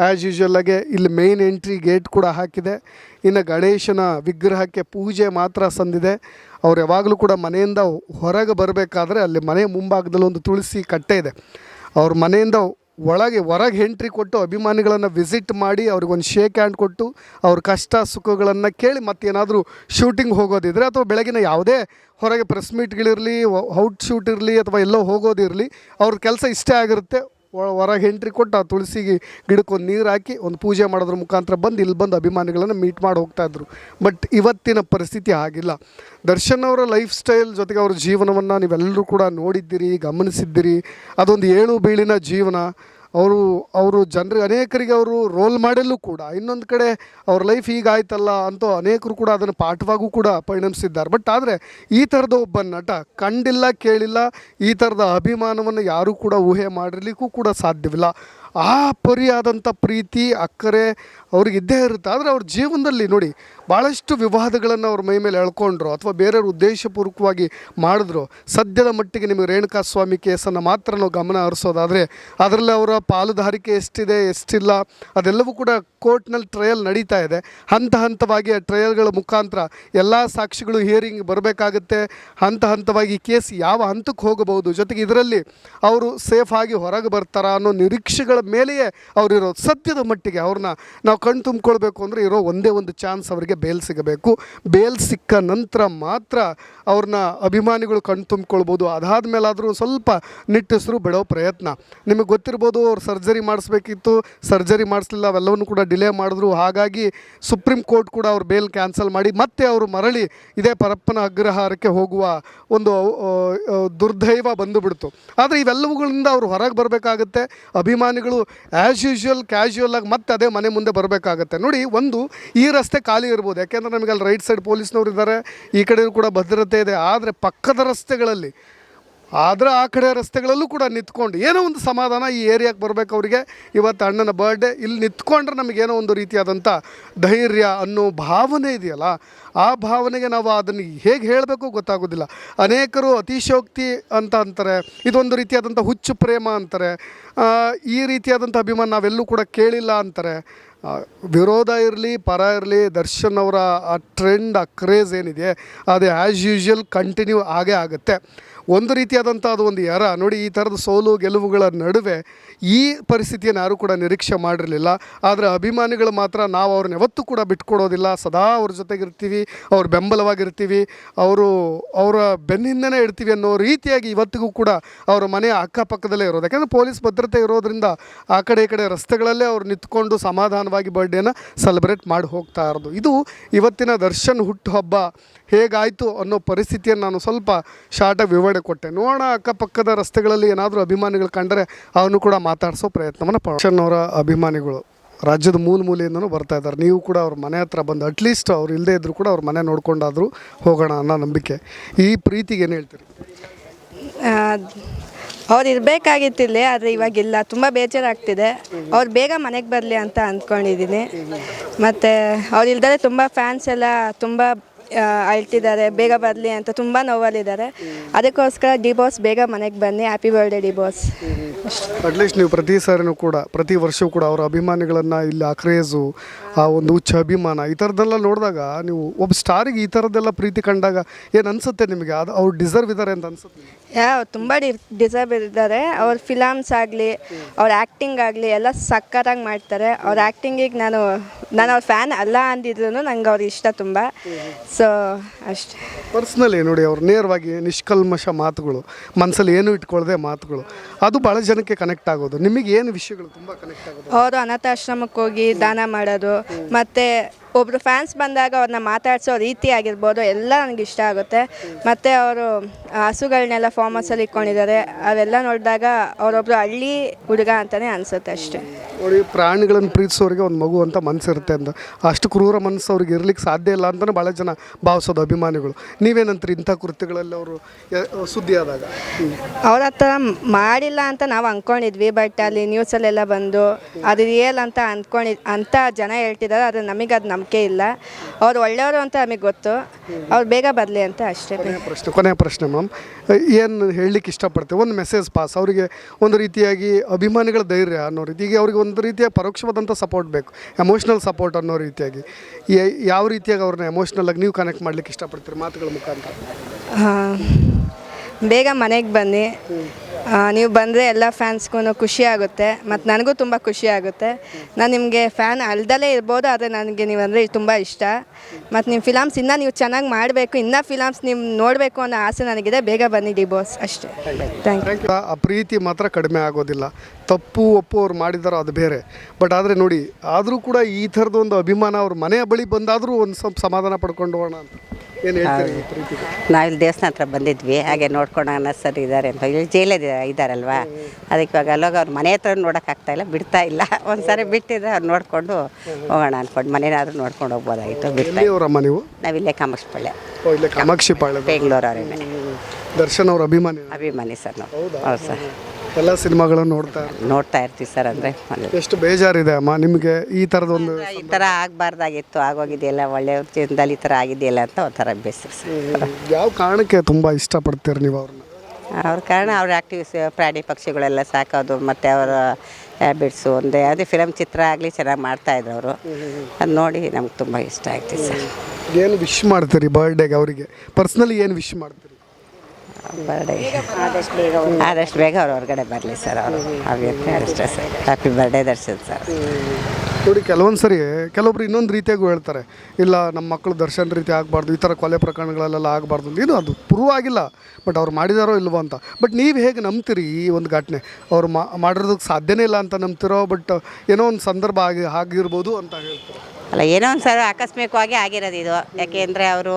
ಆ್ಯಸ್ ಯೂಶ್ವಲಾಗೆ ಇಲ್ಲಿ ಮೇನ್ ಎಂಟ್ರಿ ಗೇಟ್ ಕೂಡ ಹಾಕಿದೆ. ಇನ್ನು ಗಣೇಶನ ವಿಗ್ರಹಕ್ಕೆ ಪೂಜೆ ಮಾತ್ರ ಸಂದಿದೆ. ಅವ್ರು ಯಾವಾಗಲೂ ಕೂಡ ಮನೆಯಿಂದ ಹೊರಗೆ ಬರಬೇಕಾದ್ರೆ ಅಲ್ಲಿ ಮನೆ ಮುಂಭಾಗದಲ್ಲಿ ಒಂದು ತುಳಸಿ ಕಟ್ಟೆ ಇದೆ. ಅವ್ರ ಮನೆಯಿಂದ ಒಳಗೆ ಹೊರಗೆ ಎಂಟ್ರಿ ಕೊಟ್ಟು ಅಭಿಮಾನಿಗಳನ್ನು ವಿಸಿಟ್ ಮಾಡಿ ಅವ್ರಿಗೊಂದು ಶೇಕ್ ಹ್ಯಾಂಡ್ ಕೊಟ್ಟು ಅವ್ರ ಕಷ್ಟ ಸುಖಗಳನ್ನು ಕೇಳಿ ಮತ್ತೇನಾದರೂ ಶೂಟಿಂಗ್ ಹೋಗೋದಿದ್ರೆ ಅಥವಾ ಬೆಳಗಿನ ಯಾವುದೇ ಹೊರಗೆ ಪ್ರೆಸ್ ಮೀಟ್ಗಳಿರಲಿ ಔಟ್ ಶೂಟ್ ಇರಲಿ ಅಥವಾ ಎಲ್ಲೋ ಹೋಗೋದಿರಲಿ, ಅವ್ರ ಕೆಲಸ ಇಷ್ಟೇ ಆಗಿರುತ್ತೆ. ಹೊರಗೆ ಎಂಟ್ರಿ ಕೊಟ್ಟು ಆ ತುಳಸಿಗೆ ಗಿಡಕ್ಕೊಂದು ನೀರು ಹಾಕಿ ಒಂದು ಪೂಜೆ ಮಾಡೋದ್ರ ಮುಖಾಂತರ ಬಂದು ಇಲ್ಲಿ ಬಂದು ಅಭಿಮಾನಿಗಳನ್ನು ಮೀಟ್ ಮಾಡಿ ಹೋಗ್ತಾಯಿದ್ರು ಬಟ್ ಇವತ್ತಿನ ಪರಿಸ್ಥಿತಿ ಆಗಿಲ್ಲ ದರ್ಶನ್ ಅವರ ಲೈಫ್ ಸ್ಟೈಲ್ ಜೊತೆಗೆ ಅವ್ರ ಜೀವನವನ್ನು ನೀವೆಲ್ಲರೂ ಕೂಡ ನೋಡಿದ್ದೀರಿ, ಗಮನಿಸಿದ್ದೀರಿ. ಅದೊಂದು ಏಳು ಬೀಳಿನ ಜೀವನ. ಅವರು ಅವರು ಜನರಿಗೆ ಅನೇಕರಿಗೆ ಅವರು ರೋಲ್ ಮಾಡಲು ಕೂಡ. ಇನ್ನೊಂದು ಕಡೆ ಅವ್ರ ಲೈಫ್ ಹೀಗಾಯ್ತಲ್ಲ ಅಂತ ಅನೇಕರು ಕೂಡ ಅದನ್ನು ಪಾಠವಾಗೂ ಕೂಡ ಪರಿಣಮಿಸಿದ್ದಾರೆ. ಬಟ್ ಆದರೆ ಈ ಥರದ ಒಬ್ಬ ನಟ ಕಂಡಿಲ್ಲ, ಕೇಳಿಲ್ಲ, ಈ ಥರದ ಅಭಿಮಾನವನ್ನು ಯಾರೂ ಕೂಡ ಊಹೆ ಮಾಡಿರಲಿಕ್ಕೂ ಕೂಡ ಸಾಧ್ಯವಿಲ್ಲ. ಆ ಪರಿಯಾದಂಥ ಪ್ರೀತಿ, ಅಕ್ಕರೆ ಅವ್ರಿಗೆ ಇದ್ದೇ ಇರುತ್ತೆ. ಆದರೆ ಅವ್ರ ಜೀವನದಲ್ಲಿ ನೋಡಿ ಭಾಳಷ್ಟು ವಿವಾದಗಳನ್ನು ಅವ್ರ ಮೈ ಮೇಲೆ ಎಳ್ಕೊಂಡ್ರು ಅಥವಾ ಬೇರೆಯವ್ರ ಉದ್ದೇಶಪೂರ್ವಕವಾಗಿ ಮಾಡಿದ್ರು. ಸದ್ಯದ ಮಟ್ಟಿಗೆ ನಿಮಗೆ ರೇಣುಕಾ ಸ್ವಾಮಿ ಕೇಸನ್ನು ಮಾತ್ರ ನಾವು ಗಮನ ಹರಿಸೋದಾದರೆ, ಅದರಲ್ಲಿ ಅವರ ಪಾಲುದಾರಿಕೆ ಎಷ್ಟಿದೆ, ಎಷ್ಟಿಲ್ಲ, ಅದೆಲ್ಲವೂ ಕೂಡ ಕೋರ್ಟ್ನಲ್ಲಿ ಟ್ರಯಲ್ ನಡೀತಾ ಇದೆ. ಹಂತ ಹಂತವಾಗಿ ಆ ಟ್ರಯಲ್ಗಳ ಮುಖಾಂತರ ಎಲ್ಲ ಸಾಕ್ಷಿಗಳು ಹಿಯರಿಂಗ್ ಬರಬೇಕಾಗುತ್ತೆ. ಹಂತ ಹಂತವಾಗಿ ಕೇಸ್ ಯಾವ ಹಂತಕ್ಕೆ ಹೋಗಬಹುದು, ಜೊತೆಗೆ ಇದರಲ್ಲಿ ಅವರು ಸೇಫ್ ಆಗಿ ಹೊರಗೆ ಬರ್ತಾರ ಅನ್ನೋ ನಿರೀಕ್ಷೆಗಳ ಮೇಲೆಯೇ ಅವರಿರೋದು. ಸದ್ಯದ ಮಟ್ಟಿಗೆ ಅವ್ರನ್ನ ನಾವು ಕಣ್ ತುಂಬಿಕೊಳ್ಬೇಕು ಅಂದರೆ ಇರೋ ಒಂದೇ ಒಂದು ಚಾನ್ಸ್ ಅವರಿಗೆ ಬೇಲ್ ಸಿಗಬೇಕು. ಬೇಲ್ ಸಿಕ್ಕ ನಂತರ ಮಾತ್ರ ಅವ್ರನ್ನ ಅಭಿಮಾನಿಗಳು ಕಣ್ ತುಂಬಿಕೊಳ್ಬೋದು. ಅದಾದ ಮೇಲಾದರೂ ಸ್ವಲ್ಪ ನಿಟ್ಟಿಸ್ರು ಬಿಡೋ ಪ್ರಯತ್ನ. ನಿಮಗೆ ಗೊತ್ತಿರ್ಬೋದು ಅವ್ರು ಸರ್ಜರಿ ಮಾಡಿಸ್ಬೇಕಿತ್ತು. ಸರ್ಜರಿ ಮಾಡಿಸ್ಲಿಲ್ಲ, ಅವೆಲ್ಲವನ್ನು ಕೂಡ ಡಿಲೇ ಮಾಡಿದ್ರು. ಹಾಗಾಗಿ ಸುಪ್ರೀಂ ಕೋರ್ಟ್ ಕೂಡ ಅವ್ರ ಬೇಲ್ ಕ್ಯಾನ್ಸಲ್ ಮಾಡಿ ಮತ್ತೆ ಅವರು ಮರಳಿ ಇದೇ ಪರಪ್ಪನ ಅಗ್ರಹಾರಕ್ಕೆ ಹೋಗುವ ಒಂದು ದುರ್ದೈವ ಬಂದುಬಿಡ್ತು. ಆದರೆ ಇವೆಲ್ಲವುಗಳಿಂದ ಅವರು ಹೊರಗೆ ಬರಬೇಕಾಗುತ್ತೆ. ಅಭಿಮಾನಿಗಳು ಆ್ಯಸ್ ಯೂಶ್ವಲ್ ಕ್ಯಾಶುವಲ್ ಆಗಿ ಮತ್ತೆ ಅದೇ ಮನೆ ಮುಂದೆ ಬರಬೇಕಾಗತ್ತೆ. ನೋಡಿ, ಒಂದು ಈ ರಸ್ತೆ ಖಾಲಿ ಇರ್ಬೋದು. ಯಾಕೆಂದರೆ ನಮಗೆ ಅಲ್ಲಿ ರೈಟ್ ಸೈಡ್ ಪೊಲೀಸ್ನವ್ರು ಇದ್ದಾರೆ. ಈ ಕಡೆಯೂ ಕೂಡ ಭದ್ರತೆ ಇದೆ. ಆದರೆ ಪಕ್ಕದ ರಸ್ತೆಗಳಲ್ಲಿ, ಆದರೆ ಆ ಕಡೆ ರಸ್ತೆಗಳಲ್ಲೂ ಕೂಡ ನಿಂತ್ಕೊಂಡು, ಏನೋ ಒಂದು ಸಮಾಧಾನ ಈ ಏರಿಯಾಕ್ಕೆ ಬರಬೇಕು ಅವರಿಗೆ. ಇವತ್ತು ಅಣ್ಣನ ಬರ್ಡೇ ಇಲ್ಲಿ ನಿಂತ್ಕೊಂಡ್ರೆ ನಮಗೇನೋ ಒಂದು ರೀತಿಯಾದಂಥ ಧೈರ್ಯ ಅನ್ನೋ ಭಾವನೆ ಇದೆಯಲ್ಲ, ಆ ಭಾವನೆಗೆ ನಾವು ಅದನ್ನು ಹೇಗೆ ಹೇಳಬೇಕು ಗೊತ್ತಾಗೋದಿಲ್ಲ. ಅನೇಕರು ಅತಿಶೋಕ್ತಿ ಅಂತ ಅಂತಾರೆ, ಇದೊಂದು ರೀತಿಯಾದಂಥ ಹುಚ್ಚು ಪ್ರೇಮ ಅಂತಾರೆ ಈ ರೀತಿಯಾದಂಥ ಅಭಿಮಾನ ನಾವೆಲ್ಲೂ ಕೂಡ ಕೇಳಿಲ್ಲ ಅಂತಾರೆ. ವಿರೋಧ ಇರಲಿ, ಪರ ಇರಲಿ, ದರ್ಶನ್ ಅವರ ಆ ಟ್ರೆಂಡ್ ಆ ಕ್ರೇಜ್ ಏನಿದೆ, ಅದು ಆ್ಯಸ್ ಯೂಶ್ವಲ್ ಕಂಟಿನ್ಯೂ ಆಗೇ ಆಗುತ್ತೆ. ಒಂದು ರೀತಿಯಾದಂಥ ಅದು ಒಂದು ಯಾರ? ನೋಡಿ, ಈ ಥರದ ಸೋಲು, ಗೆಲುವುಗಳ ನಡುವೆ ಈ ಪರಿಸ್ಥಿತಿಯನ್ನು ಯಾರೂ ಕೂಡ ನಿರೀಕ್ಷೆ ಮಾಡಿರಲಿಲ್ಲ. ಆದರೆ ಅಭಿಮಾನಿಗಳು ಮಾತ್ರ ನಾವು ಅವ್ರನ್ನ ಯಾವತ್ತೂ ಕೂಡ ಬಿಟ್ಕೊಡೋದಿಲ್ಲ. ಸದಾ ಅವ್ರ ಜೊತೆಗಿರ್ತೀವಿ, ಅವ್ರ ಬೆಂಬಲವಾಗಿರ್ತೀವಿ, ಅವರು ಅವರ ಬೆನ್ನಿಂದನೇ ಇರ್ತೀವಿ ಅನ್ನೋ ರೀತಿಯಾಗಿ ಇವತ್ತಿಗೂ ಕೂಡ ಅವರ ಮನೆಯ ಅಕ್ಕಪಕ್ಕದಲ್ಲೇ ಇರೋದು. ಯಾಕಂದರೆ ಪೊಲೀಸ್ ಭದ್ರತೆ ಇರೋದ್ರಿಂದ ಆ ಕಡೆ ಈ ಕಡೆ ರಸ್ತೆಗಳಲ್ಲೇ ಅವ್ರು ನಿಂತ್ಕೊಂಡು ಸಮಾಧಾನವಾಗಿ ಬರ್ಡೇನ ಸೆಲೆಬ್ರೇಟ್ ಮಾಡಿ ಹೋಗ್ತಾ ಇರೋದು. ಇದು ಇವತ್ತಿನ ದರ್ಶನ್ ಹುಟ್ಟುಹಬ್ಬ. ಹೇಗಾಯಿತು ಅನ್ನೋ ಪರಿಸ್ಥಿತಿಯನ್ನು ನಾನು ಸ್ವಲ್ಪ ಶಾರ್ಟಾಗಿ ವಿವರಣೆ ಕೊಟ್ಟೆ. ನೋಡೋಣ ಅಕ್ಕಪಕ್ಕದ ರಸ್ತೆಗಳಲ್ಲಿ ಏನಾದರೂ ಅಭಿಮಾನಿಗಳು ಕಂಡರೆ ಅವನು ಕೂಡ ಮಾತಾಡಿಸೋ ಪ್ರಯತ್ನವನ್ನು ಪ- ಅವರ ಅಭಿಮಾನಿಗಳು ರಾಜ್ಯದ ಮೂಲ ಮೂಲೆಯಿಂದನೂ ಬರ್ತಾ ಇದ್ದಾರೆ. ನೀವು ಕೂಡ ಅವ್ರ ಮನೆ ಹತ್ರ ಬಂದು ಅಟ್ಲೀಸ್ಟ್ ಅವ್ರು ಇಲ್ಲದೇ ಇದ್ದರೂ ಕೂಡ ಅವ್ರ ಮನೆ ನೋಡ್ಕೊಂಡಾದರೂ ಹೋಗೋಣ ಅನ್ನೋ ನಂಬಿಕೆ. ಈ ಪ್ರೀತಿಗೆ ಏನು ಹೇಳ್ತೀರಿ? ಅವ್ರು ಇರಬೇಕಾಗಿತ್ತಿಲ್ಲ ಆದರೆ ಇವಾಗಿಲ್ಲ. ತುಂಬ ಬೇಜಾರಾಗ್ತಿದೆ. ಅವ್ರು ಬೇಗ ಮನೆಗೆ ಬರಲಿ ಅಂತ ಅಂದ್ಕೊಂಡಿದ್ದೀನಿ. ಮತ್ತು ಅವ್ರು ಇಲ್ದರೆ ತುಂಬ ಫ್ಯಾನ್ಸ್ ಎಲ್ಲ ತುಂಬ ಅಳ್ತಿದ್ದಾರೆ ಬೇಗ ಬರಲಿ ಅಂತ ತುಂಬ ನೋವಲ್ಲಿದ್ದಾರೆ. ಅದಕ್ಕೋಸ್ಕರ ಡಿ ಬಾಸ್ ಬೇಗ ಮನೆಗೆ ಬನ್ನಿ. Happy birthday D boss at least ನೀವು ಪ್ರತಿ ಸಾರಿನೂ ಕೂಡ ಪ್ರತಿ ವರ್ಷವೂ ಕೂಡ ಅವರ ಅಭಿಮಾನಿಗಳನ್ನು ಇಲ್ಲಿ ಆ ಕ್ರೇಜು ಆ ಒಂದು ಹುಚ್ಚ ಅಭಿಮಾನ ಈ ಥರದ್ದೆಲ್ಲ ನೋಡಿದಾಗ ನೀವು ಒಬ್ಬ ಸ್ಟಾರಿಗೆ ಈ ಥರದ್ದೆಲ್ಲ ಪ್ರೀತಿ ಕಂಡಾಗ ಏನು ಅನಿಸುತ್ತೆ ನಿಮಗೆ? ಅದು ಅವ್ರು ಡಿಸರ್ವ್ ಇದ್ದಾರೆ ಅಂತ ಅನ್ಸುತ್ತೆ ಯಾ ಯಾವ ತುಂಬ ಡಿ ಡಿಸರ್ವ್ ಇದ್ದಾರೆ. ಅವ್ರ ಫಿಲಮ್ಸ್ ಆಗಲಿ ಅವ್ರ ಆ್ಯಕ್ಟಿಂಗ್ ಆಗಲಿ ಎಲ್ಲ ಸಕ್ಕತ್ತಾಗಿ ಮಾಡ್ತಾರೆ. ಅವ್ರ ಆ್ಯಕ್ಟಿಂಗಿಗೆ ನಾನು ನಾನು ಅವ್ರ ಫ್ಯಾನ್ ಅಲ್ಲ ಅಂದಿದ್ರು ನಂಗೆ ಅವ್ರ ಇಷ್ಟ ತುಂಬ. ಸೊ ಅಷ್ಟೇ. ಪರ್ಸ್ನಲಿ ನೋಡಿ ಅವ್ರು ನೇರವಾಗಿ ನಿಷ್ಕಲ್ಮಶ ಮಾತುಗಳು ಮನಸ್ಸಲ್ಲಿ ಏನು ಇಟ್ಕೊಳ್ಳದೆ ಮಾತುಗಳು ಅದು ಭಾಳ ಜನಕ್ಕೆ ಕನೆಕ್ಟ್ ಆಗೋದು. ನಿಮಗೆ ಏನು ವಿಷಯಗಳು ತುಂಬ ಕನೆಕ್ಟ್ ಆಗೋದು? ಅವರು ಅನಾಥಾಶ್ರಮಕ್ಕೆ ಹೋಗಿ ದಾನ ಮಾಡೋದು ಮತ್ತು ಒಬ್ಬರು ಫ್ಯಾನ್ಸ್ ಬಂದಾಗ ಅವ್ರನ್ನ ಮಾತಾಡಿಸೋ ರೀತಿ ಆಗಿರ್ಬೋದು ಎಲ್ಲ ನನಗೆ ಇಷ್ಟ ಆಗುತ್ತೆ. ಮತ್ತು ಅವರು ಹಸುಗಳನ್ನೆಲ್ಲ ಫಾರ್ಮಸಲ್ಲಿ ಇಟ್ಕೊಂಡಿದ್ದಾರೆ. ಅವೆಲ್ಲ ನೋಡಿದಾಗ ಅವರೊಬ್ಬರು ಹಳ್ಳಿ ಹುಡುಗ ಅಂತಲೇ ಅನಿಸುತ್ತೆ ಅಷ್ಟೇ. ನೋಡಿ ಪ್ರಾಣಿಗಳನ್ನು ಪ್ರೀತಿಸೋರಿಗೆ ಒಂದು ಮಗು ಅಂತ ಮನಸ್ಸಿರುತ್ತೆ ಅಂತ. ಅಷ್ಟು ಕ್ರೂರ ಮನಸ್ಸು ಅವ್ರಿಗೆ ಇರ್ಲಿಕ್ಕೆ ಸಾಧ್ಯ ಇಲ್ಲ ಅಂತಲೇ ಭಾಳ ಜನ ಭಾವಿಸೋದು ಅಭಿಮಾನಿಗಳು. ನೀವೇನಂತೀರಿ ಇಂಥ ಕೃತ್ಯಗಳಲ್ಲಿ ಅವರು ಸುದ್ದಿ ಆದಾಗ. ಅವ್ರ ಹತ್ರ ಮಾಡಿಲ್ಲ ಅಂತ ನಾವು ಅಂದ್ಕೊಂಡಿದ್ವಿ ಬಟ್ ಅಲ್ಲಿ ನ್ಯೂಸಲ್ಲೆಲ್ಲ ಬಂದು ಅದು ರಿಯಲ್ ಅಂತ ಅಂದ್ಕೊಂಡಿದ್ ಅಂತ ಜನ ಹೇಳ್ತಿದ್ದಾರೆ ಆದರೆ ನಮಗೆ ಅದು ನಂಬಿಕೆ ಇಲ್ಲ. ಅವ್ರು ಒಳ್ಳೆಯವರು ಅಂತ ನಮಗೆ ಗೊತ್ತು. ಅವ್ರು ಬೇಗ ಬರಲಿ ಅಂತ ಅಷ್ಟೇ ಕೊನೆಯ ಪ್ರಶ್ನೆ ಕೊನೆಯ ಪ್ರಶ್ನೆ ಮ್ಯಾಮ್. ಏನು ಹೇಳಲಿಕ್ಕೆ ಇಷ್ಟಪಡ್ತೇವೆ ಒಂದು ಮೆಸೇಜ್ ಪಾಸ್ ಅವರಿಗೆ ಒಂದು ರೀತಿಯಾಗಿ ಅಭಿಮಾನಿಗಳ ಧೈರ್ಯ ಅನ್ನೋ ರೀತಿ. ಈಗ ಅವ್ರಿಗೆ ಒಂದು ರೀತಿಯ ಪರೋಕ್ಷವಾದಂಥ ಸಪೋರ್ಟ್ ಬೇಕು. ಎಮೋಷ್ನಲ್ ಸಪೋರ್ಟ್ ಅನ್ನೋ ರೀತಿಯಾಗಿ. ಯ- ಯಾವ ರೀತಿಯಾಗಿ ಅವ್ರನ್ನ ಎಮೋಷ್ನಲ್ ಆಗಿ ನೀವು ಕನೆಕ್ಟ್ ಮಾಡ್ಲಿಕ್ಕೆ ಇಷ್ಟಪಡ್ತೀರಿ? ಮಾತುಗಳ ಮುಖಾಂತರ. ಬೇಗ ಮನೆಗೆ ಬನ್ನಿ. ನೀವು ಬಂದರೆ ಎಲ್ಲ ಫ್ಯಾನ್ಸ್ಗೂ ಖುಷಿ ಆಗುತ್ತೆ ಮತ್ತು ನನಗೂ ತುಂಬ ಖುಷಿ ಆಗುತ್ತೆ. ನಾನು ನಿಮಗೆ ಫ್ಯಾನ್ ಅಲ್ದಲೇ ಇರ್ಬೋದು ಆದರೆ ನನಗೆ ನೀವು ಅಂದರೆ ತುಂಬ ಇಷ್ಟ. ಮತ್ತು ನಿಮ್ಮ ಫಿಲಮ್ಸ್ ಇನ್ನೂ ನೀವು ಚೆನ್ನಾಗಿ ಮಾಡಬೇಕು ಇನ್ನೂ ಫಿಲಮ್ಸ್ ನೀವು ನೋಡಬೇಕು ಅನ್ನೋ ಆಸೆ ನನಗಿದೆ ಬೇಗ ಬನ್ನಿ ಡಿ ಬಾಸ್ ಅಷ್ಟೇ. ಥ್ಯಾಂಕ್ ಯು ಆ ಪ್ರೀತಿ ಮಾತ್ರ ಕಡಿಮೆ ಆಗೋದಿಲ್ಲ. ತಪ್ಪು ಒಪ್ಪು ಅವ್ರು ಮಾಡಿದಾರೋ ಅದು ಬೇರೆ. ಬಟ್ ಆದರೆ ನೋಡಿ ಆದರೂ ಕೂಡ ಈ ಥರದ ಒಂದು ಅಭಿಮಾನ ಅವ್ರ ಮನೆಯ ಬಳಿ ಬಂದಾದರೂ ಒಂದು ಸ್ವಲ್ಪ ಸಮಾಧಾನ ಪಡ್ಕೊಂಡು ಹೋಗೋಣ ಅಂತ. ಏನು ಹೇಳ್ತೀರಿ ಈ ಪ್ರೀತಿಗೆ? ನಾವಿಲ್ಲಿ ದೇವಸ್ಥಾನ ಹತ್ರ ಬಂದಿದ್ವಿ ಹಾಗೆ ನೋಡ್ಕೊಂಡು ಸರ್ ಇದ್ದಾರೆ ಅಂತ ಇಲ್ಲಿ ಜೈಲಲ್ಲಿ ಇದ್ದಾರಲ್ವಾ ಅದಕ್ಕೆ ಇವಾಗ ಅಲ್ಲೋಗಿ ಅವ್ರ ಮನೆ ಹತ್ರ ನೋಡೋಕ್ಕಾಗ್ತಾ ಇಲ್ಲ ಬಿಡ್ತಾ ಇಲ್ಲ. ಒಂದು ಸಾರಿ ಬಿಟ್ಟಿದ್ರೆ ಅವ್ರು ನೋಡಿಕೊಂಡು ಹೋಗೋಣ ಅನ್ಕೊಂಡು ಮನೇನಾದ್ರೂ ನೋಡ್ಕೊಂಡು ಹೋಗ್ಬೋದಾಗಿತ್ತು ಬಿಡ್ತಾ ಎಲ್ಲಿಯವರಮ್ಮ ನೀವು? ನಾವಿಲ್ಲೇ ಕಾಮಕ್ಷಿಪಳ್ಳೆ ಓ ಇಲ್ಲೇ ಕಾಮಾಕ್ಷಿ ಪಾಳ್ಯ ಬೆಂಗಳೂರು ದರ್ಶನ್ ಅವ್ರ ಅಭಿಮಾನಿ ಅಭಿಮಾನಿ ಸರ್ ನಾವು. ಹೌದು? ಸರ್. ಎಲ್ಲ ಸಿನಿಮಾಗಳನ್ನು ನೋಡ್ತಾ ಇರ್ತಾರೆ? ನೋಡ್ತಾ ಇರ್ತೀವಿ ಸರ್ ಅಂದರೆ ಎಷ್ಟು ಬೇಜಾರಿದೆ ಅಮ್ಮ ನಿಮಗೆ ಈ ಥರದ ಒಂದು ಈ ಥರ ಆಗಬಾರ್ದಾಗಿತ್ತು ಆಗೋಗಿದೆಯಲ್ಲ ಒಳ್ಳೆ ಜೀವನದಲ್ಲಿ ಈ ಥರ ಆಗಿದೆಯಲ್ಲ ಅಂತ ಒಂಥರ ಬೇಸರ ಸರ್. ಯಾವ ಕಾರಣಕ್ಕೆ ತುಂಬ ಇಷ್ಟಪಡ್ತೀರಿ ನೀವು ಅವ್ರನ್ನ? ಅವ್ರ ಕಾರಣ ಅವ್ರ ಆ್ಯಕ್ಟಿವ್ಸ್ ಪ್ರಾಣಿ ಪಕ್ಷಿಗಳೆಲ್ಲ ಸಾಕೋದು ಮತ್ತು ಅವರ ಹ್ಯಾಬಿಟ್ಸು ಒಂದೇ. ಯಾವುದೇ ಫಿಲಮ್ ಚಿತ್ರ ಆಗಲಿ ಚೆನ್ನಾಗಿ ಮಾಡ್ತಾಯಿದ್ರು ಅವರು. ಅದು ನೋಡಿ ನಮ್ಗೆ ತುಂಬ ಇಷ್ಟ ಆಯ್ತು ಸರ್. ಏನು ವಿಶ್ ಮಾಡ್ತೀರಿ ಬರ್ಡೇಗೆ ಅವರಿಗೆ? ಪರ್ಸ್ನಲಿ ಏನು ವಿಶ್ ಮಾಡ್ತೀರಿ? ಬರ್ಡೇ ಆದಷ್ಟು ಬೇಗ ಆದಷ್ಟು ಬೇಗ ಅವ್ರು ಹೊರಗಡೆ ಬರಲಿ ಸರ್ ಅವರು. ಅವ್ರಿಗೆ ಅಷ್ಟೇ sir. Happy birthday Darshan sir. ನೋಡಿ ಕೆಲವೊಂದು ಸರಿ ಕೆಲವೊಬ್ರು ಇನ್ನೊಂದು ರೀತಿಯಾಗೂ ಹೇಳ್ತಾರೆ, ಇಲ್ಲ ನಮ್ಮ ಮಕ್ಕಳು ದರ್ಶನ ರೀತಿ ಆಗಬಾರ್ದು, ಈ ಥರ ಕೊಲೆ ಪ್ರಕರಣಗಳಲ್ಲೆಲ್ಲ ಆಗಬಾರ್ದು ಏನು ಅದು ಪ್ರೂವ್ ಆಗಿಲ್ಲ ಬಟ್ ಅವ್ರು ಮಾಡಿದಾರೋ ಇಲ್ವೋ ಅಂತ. ಬಟ್ ನೀವು ಹೇಗೆ ನಂಬ್ತೀರಿ ಈ ಒಂದು ಘಟನೆ? ಅವ್ರು ಮಾಡಿರೋದಕ್ಕೆ ಸಾಧ್ಯನೇ ಇಲ್ಲ ಅಂತ ನಂಬ್ತಿರೋ ಬಟ್ ಏನೋ ಒಂದು ಸಂದರ್ಭ ಆಗಿ, ಆಗಿರ್ಬೋದು ಅಂತ ಹೇಳ್ತಾರೆ? ಅಲ್ಲ, ಏನೋ ಒಂದು ಸರ್ ಆಕಸ್ಮಿಕವಾಗಿ ಆಗಿರೋದು ಇದು. ಯಾಕೆಂದರೆ ಅವರು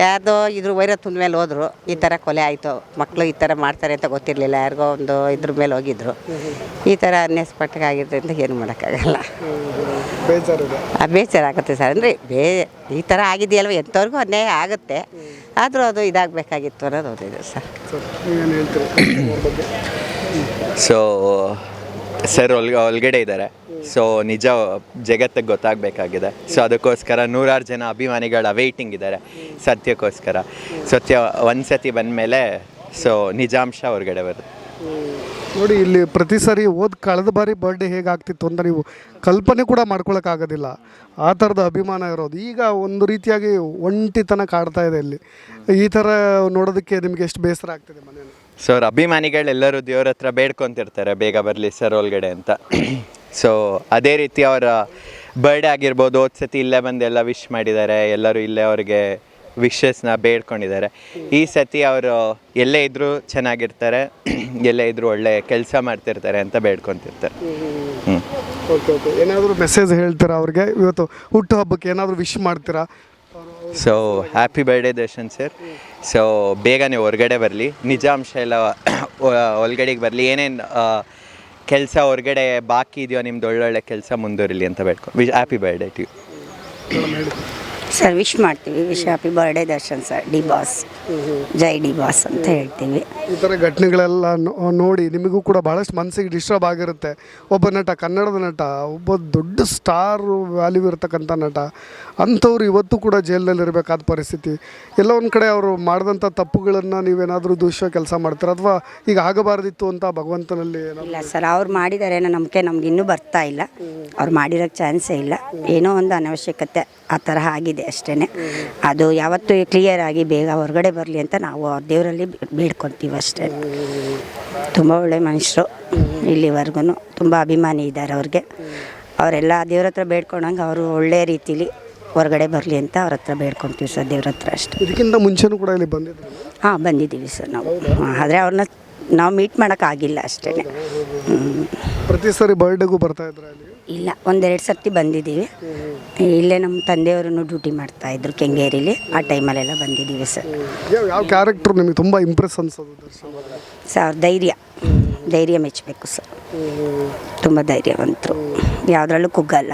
ಯಾರ್ದೋ ಇದ್ರ ವೈರತ್ವದ ಮೇಲೆ ಹೋದ್ರು. ಈ ಥರ ಕೊಲೆ ಆಯಿತು. ಮಕ್ಕಳು ಈ ಥರ ಮಾಡ್ತಾರೆ ಅಂತ ಗೊತ್ತಿರಲಿಲ್ಲ. ಯಾರಿಗೋ ಒಂದು ಇದ್ರ ಮೇಲೆ ಹೋಗಿದ್ರು. ಈ ಥರ ಅನ್ಎಕ್ಸ್ಪೆಕ್ಟಾಗಿ ಆಗಿದ್ದರಿಂದ ಏನು ಮಾಡೋಕ್ಕಾಗಲ್ಲ. ಆ ಬೇಜಾರಾಗುತ್ತೆ ಸರ್. ಅಂದರೆ ಬೇ ಈ ಥರ ಆಗಿದೆಯಲ್ವ? ಎಂಥವ್ರಿಗೂ ಅನ್ಯಾಯ ಆಗುತ್ತೆ. ಆದರೂ ಅದು ಇದಾಗಬೇಕಾಗಿತ್ತು ಅನ್ನೋದು ಓದಿದ್ರು ಸರ್. ಸೊ ಸರ್ ಒಳಗೆ ಒಳಗಡೆ ಇದ್ದಾರೆ. ಸೊ ನಿಜ ಜಗತ್ತಿಗೆ ಗೊತ್ತಾಗಬೇಕಾಗಿದೆ. ಸೊ ಅದಕ್ಕೋಸ್ಕರ ನೂರಾರು ಜನ ಅಭಿಮಾನಿಗಳ ವೇಟಿಂಗ್ ಇದ್ದಾರೆ. ಸತ್ಯಕ್ಕೋಸ್ಕರ. ಸತ್ಯ ಒಂದು ಸತಿ ಬಂದಮೇಲೆ ಸೊ ನಿಜಾಂಶ ಹೊರಗಡೆ ಬರುತ್ತೆ. ನೋಡಿ ಇಲ್ಲಿ ಪ್ರತಿ ಸಾರಿ ಓದ್ ಕಳೆದ ಬಾರಿ ಬರ್ಡೇ ಹೇಗಾಗ್ತಿತ್ತು ಅಂತ ನೀವು ಕಲ್ಪನೆ ಕೂಡ ಮಾಡ್ಕೊಳಕ್ಕಾಗೋದಿಲ್ಲ ಆ ಥರದ ಅಭಿಮಾನ ಇರೋದು. ಈಗ ಒಂದು ರೀತಿಯಾಗಿ ಒಂಟಿತನ ಕಾಡ್ತಾ ಇದೆ ಇಲ್ಲಿ. ಈ ಥರ ನೋಡೋದಕ್ಕೆ ನಿಮಗೆ ಎಷ್ಟು ಬೇಸರ ಆಗ್ತಿದೆ ಮನೆಯಲ್ಲಿ ಸರ್ ಅಭಿಮಾನಿಗಳೆಲ್ಲರೂ ದೇವ್ರ ಹತ್ರ ಬೇಡ್ಕೊತಿರ್ತಾರೆ. ಬೇಗ ಬರಲಿ ಸರ್ ಒಳಗಡೆ ಅಂತ. ಸೊ ಅದೇ ರೀತಿ ಅವರ ಬರ್ಡೇ ಆಗಿರ್ಬೋದು ಹೋದ ಸತಿ ಇಲ್ಲೇ ಬಂದು ಎಲ್ಲ ವಿಶ್ ಮಾಡಿದ್ದಾರೆ. ಎಲ್ಲರೂ ಇಲ್ಲೇ ಅವ್ರಿಗೆ ವಿಶಸ್ನ ಬೇಡ್ಕೊಂಡಿದ್ದಾರೆ. ಈ ಸತಿ ಅವರು ಎಲ್ಲೇ ಇದ್ದರೂ ಚೆನ್ನಾಗಿರ್ತಾರೆ. <clears throat> ಎಲ್ಲೇ ಇದ್ದರೂ ಒಳ್ಳೆ ಕೆಲಸ ಮಾಡ್ತಿರ್ತಾರೆ ಅಂತ ಬೇಡ್ಕೊತಿರ್ತಾರೆ. ಹ್ಞೂ ಓಕೆ ಓಕೆ ಏನಾದರೂ ಮೆಸೇಜ್ ಹೇಳ್ತೀರಾ ಅವ್ರಿಗೆ? ಇವತ್ತು ಹುಟ್ಟು ಹಬ್ಬಕ್ಕೆ ಏನಾದರೂ ವಿಶ್ ಮಾಡ್ತೀರಾ? So happy birthday Darshan sir so ಬೇಗನೆ ಹೊರಗಡೆ ಬರಲಿ. ನಿಜಾಂಶ ಎಲ್ಲ <clears throat> ಒಳಗಡೆಗೆ ಬರಲಿ. ಏನೇನು ಕೆಲಸ ಹೊರಗಡೆ ಬಾಕಿ ಇದೆಯೋ ನಿಮ್ದು ಒಳ್ಳೊಳ್ಳೆ ಕೆಲಸ ಮುಂದುವರಿಲಿ ಅಂತ ಬೇಡ್ಕೊ. Wish happy birthday to sir wish ಮಾಡ್ತೀವಿ. Wish happy birthday Darshan sir. D boss. ಜೈ ಡಿ ಬಾಸ್ ಅಂತ ಹೇಳ್ತೀವಿ. ಈ ಥರ ಘಟನೆಗಳೆಲ್ಲ ನೋ- ನೋಡಿ ನಿಮಗೂ ಕೂಡ ಭಾಳಷ್ಟು ಮನಸ್ಸಿಗೆ ಡಿಸ್ಟರ್ಬ್ ಆಗಿರುತ್ತೆ. ಒಬ್ಬ ನಟ ಕನ್ನಡದ ನಟ ಒಬ್ಬ ದೊಡ್ಡ ಸ್ಟಾರ್ ವ್ಯಾಲ್ಯೂ ಇರತಕ್ಕಂಥ ನಟ ಅಂಥವ್ರು ಇವತ್ತು ಕೂಡ ಜೈಲಿನಲ್ಲಿ ಇರಬೇಕಾದ ಪರಿಸ್ಥಿತಿ. ಎಲ್ಲ ಒಂದು ಕಡೆ ಅವರು ಮಾಡಿದಂಥ ತಪ್ಪುಗಳನ್ನು ನೀವೇನಾದರೂ ದೂಷ್ಯ ಕೆಲಸ ಮಾಡ್ತೀರಾ? ಅಥವಾ ಈಗ ಆಗಬಾರ್ದಿತ್ತು ಅಂತ ಭಗವಂತನಲ್ಲಿ ಏನಾದ್ರು ಇಲ್ಲ ಸರ್ ಅವ್ರು ಮಾಡಿದ್ದಾರೆ ಅನ್ನೋ ನಂಬಿಕೆ ನಮ್ಗೆ ಇನ್ನೂ ಬರ್ತಾ ಇಲ್ಲ. ಅವ್ರು ಮಾಡಿರೋಕ್ಕೆ ಚಾನ್ಸೇ ಇಲ್ಲ. ಏನೋ ಒಂದು ಅನವಶ್ಯಕತೆ. ಆ ಥರ ಆಗಿದೆ ಅಷ್ಟೇ. ಅದು ಯಾವತ್ತೂ ಕ್ಲಿಯರ್ ಆಗಿ ಬೇಗ ಹೊರಗಡೆ ಬರಲಿ ಅಂತ ನಾವು ಅವ್ರ ದೇವರಲ್ಲಿ ಬೇಡ್ಕೊತೀವಿ ಅಷ್ಟೇ. ತುಂಬ ಒಳ್ಳೆ ಮನುಷ್ಯರು ಇಲ್ಲಿವರೆಗೂ. ತುಂಬ ಅಭಿಮಾನಿ ಇದ್ದಾರೆ ಅವ್ರಿಗೆ. ಅವರೆಲ್ಲ ದೇವ್ರ ಹತ್ರ ಬೇಡ್ಕೊಂಡಂಗೆ ಅವರು ಒಳ್ಳೆ ರೀತಿಲಿ ಹೊರಗಡೆ ಬರಲಿ ಅಂತ ಅವ್ರ ಹತ್ರ ಬೇಡ್ಕೊತೀವಿ ಸರ್ ದೇವ್ರ ಹತ್ರ ಅಷ್ಟೇ. ಇದಕ್ಕಿಂತ ಮುಂಚೆನೂ ಕೂಡ ಇಲ್ಲಿ ಬಂದಿದ್ದೀವಿ ಹಾಂ ಬಂದಿದ್ದೀವಿ ಸರ್ ನಾವು. ಆದರೆ ಅವ್ರನ್ನ ನಾವು ಮೀಟ್ ಮಾಡೋಕ್ಕಾಗಿಲ್ಲ ಅಷ್ಟೇ. ಪ್ರತಿ ಸರಿ ಬರ್ಡೇಗೂ ಬರ್ತಾ ಇದ್ರೆ ಇಲ್ಲ ಒಂದೆರಡು ಸರ್ತಿ ಬಂದಿದ್ದೀವಿ. ಇಲ್ಲೇ ನಮ್ಮ ತಂದೆಯವರು ಡ್ಯೂಟಿ ಮಾಡ್ತಾ ಇದ್ರು ಕೆಂಗೇರಿಲಿ. ಆ ಟೈಮಲ್ಲೆಲ್ಲ ಬಂದಿದ್ದೀವಿ ಸರ್ ಯಾವ ಕ್ಯಾರೆಕ್ಟರ್ ನಿಮಗೆ ತುಂಬ ಇಂಪ್ರೆಸ್ ಅನ್ಸೋದು ಸರ್ ಧೈರ್ಯ. ಧೈರ್ಯ ಮೆಚ್ಚಬೇಕು ಸರ್ ತುಂಬ ಧೈರ್ಯವಂತರು. ಯಾವುದ್ರಲ್ಲೂ ಕುಗ್ಗಲ್ಲ.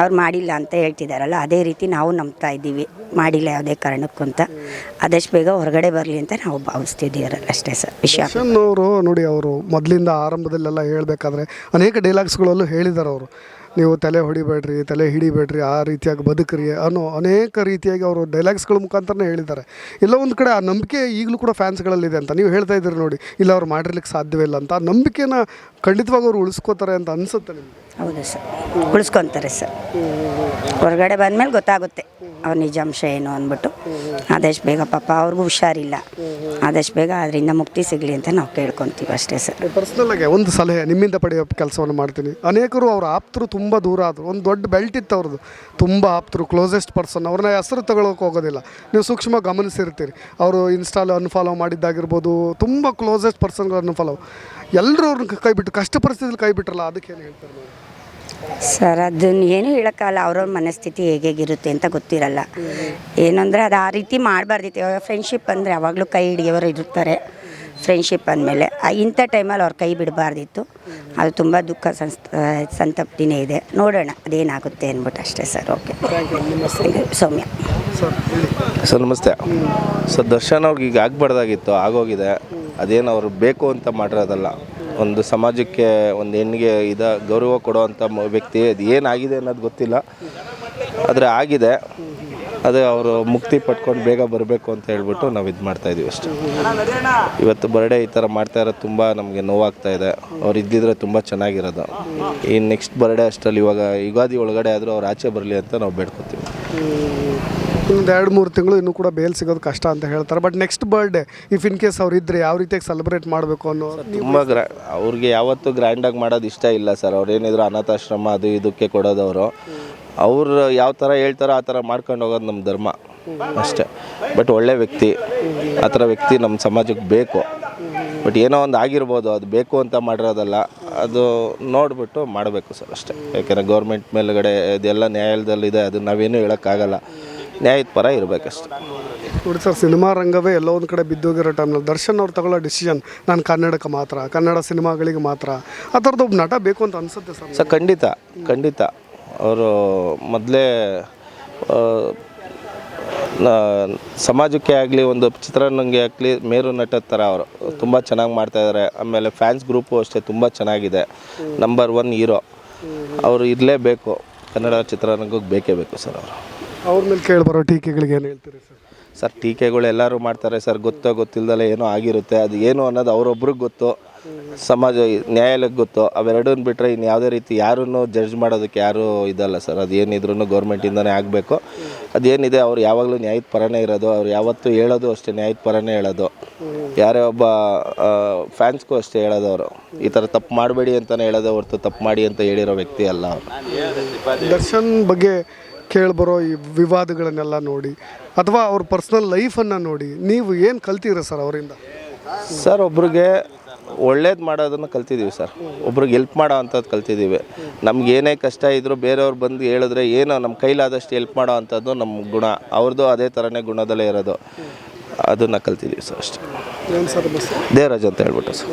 ಅವ್ರು ಮಾಡಿಲ್ಲ ಅಂತ ಹೇಳ್ತಿದ್ದಾರಲ್ಲ ಅದೇ ರೀತಿ ನಾವು ನಂಬ್ತಾ ಇದ್ದೀವಿ, ಮಾಡಿಲ್ಲ ಯಾವುದೇ ಕಾರಣಕ್ಕೂ ಅಂತ ಆದಷ್ಟು ಬೇಗ ಹೊರಗಡೆ ಬರಲಿ ಅಂತ ನಾವು ಭಾವಿಸ್ತಿದ್ದೀವಿ ಅಷ್ಟೇ ಸರ್, ವಿಷಯ. ಅವರು, ನೋಡಿ, ಅವರು ಮೊದಲಿಂದ ಆರಂಭದಲ್ಲೆಲ್ಲ ಹೇಳಬೇಕಾದ್ರೆ ಅನೇಕ ಡೈಲಾಗ್ಸ್ಗಳಲ್ಲೂ ಹೇಳಿದ್ದಾರೆ ಅವರು. ನೀವು ತಲೆ ಹೊಡಿಬೇಡ್ರಿ, ತಲೆ ಹಿಡಿಬೇಡ್ರಿ, ಆ ರೀತಿಯಾಗಿ ಬದುಕ್ರಿ ಅನ್ನೋ ಅನೇಕ ರೀತಿಯಾಗಿ ಅವರು ಡೈಲಾಗ್ಸ್ಗಳ ಮುಖಾಂತರನೇ ಹೇಳಿದ್ದಾರೆ. ಎಲ್ಲ ಒಂದು ಕಡೆ ಆ ನಂಬಿಕೆ ಈಗಲೂ ಕೂಡ ಫ್ಯಾನ್ಸ್ಗಳಲ್ಲಿದೆ ಅಂತ ನೀವು ಹೇಳ್ತಾ ಇದ್ದೀರಿ ನೋಡಿ, ಇಲ್ಲ ಅವ್ರು ಮಾಡಿರ್ಲಿಕ್ಕೆ ಸಾಧ್ಯವಿಲ್ಲ ಅಂತ. ಆ ನಂಬಿಕೆನ ಖಂಡಿತವಾಗಿ ಅವರು ಉಳಿಸ್ಕೋತಾರೆ ಅಂತ ಅನಿಸುತ್ತೆ ನಿಮಗೆ? ಹೌದು ಸರ್. ಉಳಿಸ್ಕೊತಾರೆ ಸರ್. ಹೊರಗಡೆ ಬಂದಮೇಲೆ ಗೊತ್ತಾಗುತ್ತೆ. ಅವ್ರ ನಿಜಾಂಶ ಏನು ಅಂದ್ಬಿಟ್ಟು ಆದಷ್ಟು ಬೇಗ ಪಾಪ ಅವ್ರಿಗೂ ಹುಷಾರಿಲ್ಲ. ಆದಷ್ಟು ಬೇಗ ಅದರಿಂದ ಮುಕ್ತಿ ಸಿಗಲಿ ಅಂತ ನಾವು ಕೇಳ್ಕೊತೀವಿ ಅಷ್ಟೇ ಸರ್. ಪರ್ಸ್ನಲ್ ಆಗಿ ಒಂದು ಸಲಹೆ ನಿಮ್ಮಿಂದ ಪಡೆಯೋ ಕೆಲಸವನ್ನು ಮಾಡ್ತೀನಿ. ಅನೇಕರು ಅವ್ರ ಆಪ್ತರು ತುಂಬ ದೂರ ಆದರು. ಒಂದು ದೊಡ್ಡ ಬೆಲ್ಟ್ ಇತ್ತು ಅವ್ರದ್ದು. ತುಂಬ ಆಪ್ತರು ಕ್ಲೋಸೆಸ್ಟ್ ಪರ್ಸನ್ ಅವ್ರನ್ನ ಹೆಸರು ತಗೊಳ್ಳೋಕೆ ಹೋಗೋದಿಲ್ಲ. ನೀವು ಸೂಕ್ಷ್ಮ ಗಮನಿಸಿರ್ತೀರಿ. ಅವರು ಇನ್ಸ್ಟಾಲ್ ಅನ್ಫಾಲೋ ಮಾಡಿದ್ದಾಗಿರ್ಬೋದು, ತುಂಬ ಕ್ಲೋಸೆಸ್ಟ್ ಪರ್ಸನ್ಗಳು ಅನ್ಫಾಲೋ ಎಲ್ಲರೂ ಅವ್ರನ್ನ ಕೈ ಬಿಟ್ಟು, ಕಷ್ಟ ಪರಿಸ್ಥಿತಿಲಿ ಕೈ ಅದಕ್ಕೆ ಏನು ಹೇಳ್ತಾರೆ ಸರ್ ಅದನ್ನ ಏನು ಹೇಳೋಕ್ಕಲ್ಲ ಅವ್ರವ್ರ ಮನಸ್ಥಿತಿ ಹೇಗೇಗಿರುತ್ತೆ ಅಂತ ಗೊತ್ತಿರಲ್ಲ. ಏನಂದರೆ ಅದು ಆ ರೀತಿ ಮಾಡಬಾರ್ದಿತ್ತು. ಇವಾಗ ಫ್ರೆಂಡ್ಶಿಪ್ ಅಂದರೆ ಯಾವಾಗಲೂ ಕೈ ಹಿಡಿಯೋರು ಇರ್ತಾರೆ. ಫ್ರೆಂಡ್ಶಿಪ್ ಅಂದಮೇಲೆ. ಇಂಥ ಟೈಮಲ್ಲಿ ಅವ್ರ ಕೈ ಬಿಡಬಾರ್ದಿತ್ತು. ಅದು ತುಂಬ ದುಃಖ ಸಂಸ್ ಸಂತಪ್ತಿನೇ ಇದೆ. ನೋಡೋಣ. ಅದೇನಾಗುತ್ತೆ ಅಂದ್ಬಿಟ್ಟು ಅಷ್ಟೇ ಸರ್. ಓಕೆ. ಸೌಮ್ಯ. ಸರ್, ನಮಸ್ತೆ. ಸರ್, ದರ್ಶನ್ ಅವ್ರಿಗೆ ಈಗ ಆಗಬಾರ್ದಾಗಿತ್ತು. ಆಗೋಗಿದೆ. ಅದೇನು ಅವರು ಬೇಕು ಅಂತ ಮಾಡಿರೋದಲ್ಲ. ಒಂದು ಸಮಾಜಕ್ಕೆ ಒಂದು ಹೆಣ್ಣಿಗೆ ಇದ ಗೌರವ ಕೊಡುವಂಥ ವ್ಯಕ್ತಿ ಅದು ಏನಾಗಿದೆ ಅನ್ನೋದು ಗೊತ್ತಿಲ್ಲ. ಆದರೆ ಆಗಿದೆ. ಅದು ಅವರು ಮುಕ್ತಿ ಪಟ್ಕೊಂಡು ಬೇಗ ಬರಬೇಕು ಅಂತ ಹೇಳ್ಬಿಟ್ಟು ನಾವು ಇದು ಮಾಡ್ತಾಯಿದ್ದೀವಿ ಅಷ್ಟೇ. ಇವತ್ತು ಬರ್ಡೇ ಈ ಥರ ಮಾಡ್ತಾ ಇರೋದು ತುಂಬ ನಮಗೆ ನೋವಾಗ್ತಾ ಇದೆ. ಅವ್ರು ಇದ್ದಿದ್ರೆ ತುಂಬ ಚೆನ್ನಾಗಿರೋದು. ಈ ನೆಕ್ಸ್ಟ್ ಬರ್ಡೇ ಅಷ್ಟರಲ್ಲಿ ಇವಾಗ ಯುಗಾದಿ ಒಳಗಡೆ ಆದರೂ ಅವ್ರು ಆಚೆ ಬರಲಿ ಅಂತ ನಾವು ಬೇಡ್ಕೊತೀವಿ. ಒಂದು ಎರಡು ಮೂರು ತಿಂಗಳು ಇನ್ನೂ ಕೂಡ ಬೇಲ್ ಸಿಗೋದು ಕಷ್ಟ ಅಂತ ಹೇಳ್ತಾರೆ. But next birthday if in case ಅವ್ರು ಇದ್ದರೆ ಯಾವ ರೀತಿಯಾಗಿ ಸೆಲೆಬ್ರೇಟ್ ಮಾಡಬೇಕು ಅನ್ನೋ ತುಂಬ ಗ್ರಾ ಅವ್ರಿಗೆ ಯಾವತ್ತೂ ಗ್ರ್ಯಾಂಡಾಗಿ ಮಾಡೋದು ಇಷ್ಟ ಇಲ್ಲ ಸರ್. ಅವ್ರು ಏನಿದ್ರು ಅನಾಥಾಶ್ರಮ ಅದು ಇದಕ್ಕೆ ಕೊಡೋದವರು ಅವ್ರು. ಯಾವ ಥರ ಹೇಳ್ತಾರೋ ಆ ಥರ ಮಾಡ್ಕೊಂಡು ಹೋಗೋದು ನಮ್ಮ ಧರ್ಮ ಅಷ್ಟೇ. ಬಟ್ ಒಳ್ಳೆ ವ್ಯಕ್ತಿ, ಆ ಥರ ವ್ಯಕ್ತಿ ನಮ್ಮ ಸಮಾಜಕ್ಕೆ ಬೇಕು. ಬಟ್ ಏನೋ ಒಂದು ಆಗಿರ್ಬೋದು, ಅದು ಬೇಕು ಅಂತ ಮಾಡಿರೋದಲ್ಲ, ಅದು ನೋಡಿಬಿಟ್ಟು ಮಾಡಬೇಕು ಸರ್ ಅಷ್ಟೇ. ಯಾಕೆಂದರೆ ಗೌರ್ಮೆಂಟ್ ಮೇಲುಗಡೆ ಇದೆಲ್ಲ ನ್ಯಾಯಾಲಯದಲ್ಲಿದೆ ಅದು ನಾವೇನು ಹೇಳೋಕ್ಕಾಗಲ್ಲ. ನ್ಯಾಯದ ಪರ ಇರಬೇಕಷ್ಟೆ. ನೋಡಿ ಸರ್ ಸಿನಿಮಾ ರಂಗವೇ ಎಲ್ಲೋ ಒಂದು ಕಡೆ ಬಿದ್ದೋಗಿರೋ ಟೈಮ್ನಲ್ಲಿ ದರ್ಶನ್ ಅವ್ರು ತಗೊಳ್ಳೋ ಡಿಸಿಷನ್ ನಾನು ಕನ್ನಡಕ್ಕೆ ಮಾತ್ರ ಕನ್ನಡ ಸಿನಿಮಾಗಳಿಗೆ ಮಾತ್ರ. ಆ ಥರದ್ದು ಒಬ್ಬ ನಟ ಬೇಕು ಅಂತ ಅನಿಸುತ್ತೆ ಸರ್ ಸರ್ ಖಂಡಿತ ಖಂಡಿತ. ಅವರು ಮೊದಲೇ ಸಮಾಜಕ್ಕೆ ಆಗಲಿ ಒಂದು ಚಿತ್ರರಂಗಕ್ಕೆ ಆಗಲಿ ಮೇರು ನಟ ಥರ ಅವರು. ತುಂಬ ಚೆನ್ನಾಗಿ ಮಾಡ್ತಾಯಿದ್ದಾರೆ ಆಮೇಲೆ ಫ್ಯಾನ್ಸ್ ಗ್ರೂಪು ಅಷ್ಟೇ ತುಂಬ ಚೆನ್ನಾಗಿದೆ. ನಂಬರ್ ಒನ್ ಹೀರೋ ಅವರು ಇರಲೇಬೇಕು. ಕನ್ನಡ ಚಿತ್ರರಂಗಕ್ಕೆ ಬೇಕೇ ಬೇಕು ಸರ್ ಅವರು. ಅವ್ರ ಮೇಲೆ ಕೇಳಿ ಬರೋ ಟೀಕೆಗಳಿಗೆ ಏನು ಹೇಳ್ತೀರಿ ಸರ್? ಸರ್ ಟೀಕೆಗಳು ಎಲ್ಲರೂ ಮಾಡ್ತಾರೆ ಸರ್. ಗೊತ್ತೋ ಗೊತ್ತಿಲ್ಲದಲ್ಲೇ ಏನೋ ಆಗಿರುತ್ತೆ. ಅದು ಏನು ಅನ್ನೋದು ಅವರೊಬ್ರಿಗೆ ಗೊತ್ತು. ಸಮಾಜ ನ್ಯಾಯಾಲಯಕ್ಕೆ ಗೊತ್ತು. ಅವೆರಡನ್ನ ಬಿಟ್ಟರೆ ಇನ್ನು ಯಾವುದೇ ರೀತಿ ಯಾರನ್ನು ಜಡ್ಜ್ ಮಾಡೋದಕ್ಕೆ ಯಾರೂ ಇದಲ್ಲ ಸರ್. ಅದು ಏನಿದ್ರೂ ಗೌರ್ಮೆಂಟಿಂದನೇ ಆಗಬೇಕು. ಅದೇನಿದೆ ಅವ್ರು ಯಾವಾಗಲೂ ನ್ಯಾಯದ ಪರನೇ ಇರೋದು. ಅವ್ರು ಯಾವತ್ತೂ ಹೇಳೋದು ಅಷ್ಟೇ ನ್ಯಾಯದ ಪರನೇ ಹೇಳೋದು. ಯಾರೇ ಒಬ್ಬ ಫ್ಯಾನ್ಸ್ಗೂ ಅಷ್ಟೇ ಹೇಳೋದು ಅವರು. ಈ ಥರ ತಪ್ಪು ಮಾಡಬೇಡಿ ಅಂತಲೇ ಹೇಳೋದು ಹೊರತು ತಪ್ಪು ಮಾಡಿ ಅಂತ ಹೇಳಿರೋ ವ್ಯಕ್ತಿ ಅಲ್ಲ ಅವರು. ದರ್ಶನ್ ಬಗ್ಗೆ ಕೇಳಿಬರೋ ಈ ವಿವಾದಗಳನ್ನೆಲ್ಲ ನೋಡಿ ಅಥವಾ ಅವ್ರ ಪರ್ಸ್ನಲ್ ಲೈಫನ್ನು ನೋಡಿ ನೀವು ಏನು ಕಲ್ತೀರ ಸರ್ ಅವರಿಂದ? ಸರ್ ಒಬ್ರಿಗೆ ಒಳ್ಳೇದು ಮಾಡೋದನ್ನು ಕಲ್ತಿದ್ದೀವಿ ಸರ್. ಒಬ್ರಿಗೆ ಹೆಲ್ಪ್ ಮಾಡೋ ಅಂಥದ್ದು ಕಲ್ತಿದ್ದೀವಿ ನಮ್ಗೆ ಏನೇ ಕಷ್ಟ ಇದ್ದರೂ ಬೇರೆಯವ್ರು ಬಂದು ಹೇಳಿದ್ರೆ ಏನೋ ನಮ್ಮ ಕೈಲಾದಷ್ಟು ಹೆಲ್ಪ್ ಮಾಡೋ ಅಂಥದ್ದು ನಮ್ಮ ಗುಣ. ಅವ್ರದ್ದು ಅದೇ ಥರನೇ ಗುಣದಲ್ಲೇ ಇರೋದು. ಅದನ್ನು ಕಲ್ತಿದ್ದೀವಿ ಸರ್ ಅಷ್ಟೇ. ದೇವರಾಜ್ ಅಂತ ಹೇಳ್ಬಿಟ್ಟು ಸರ್.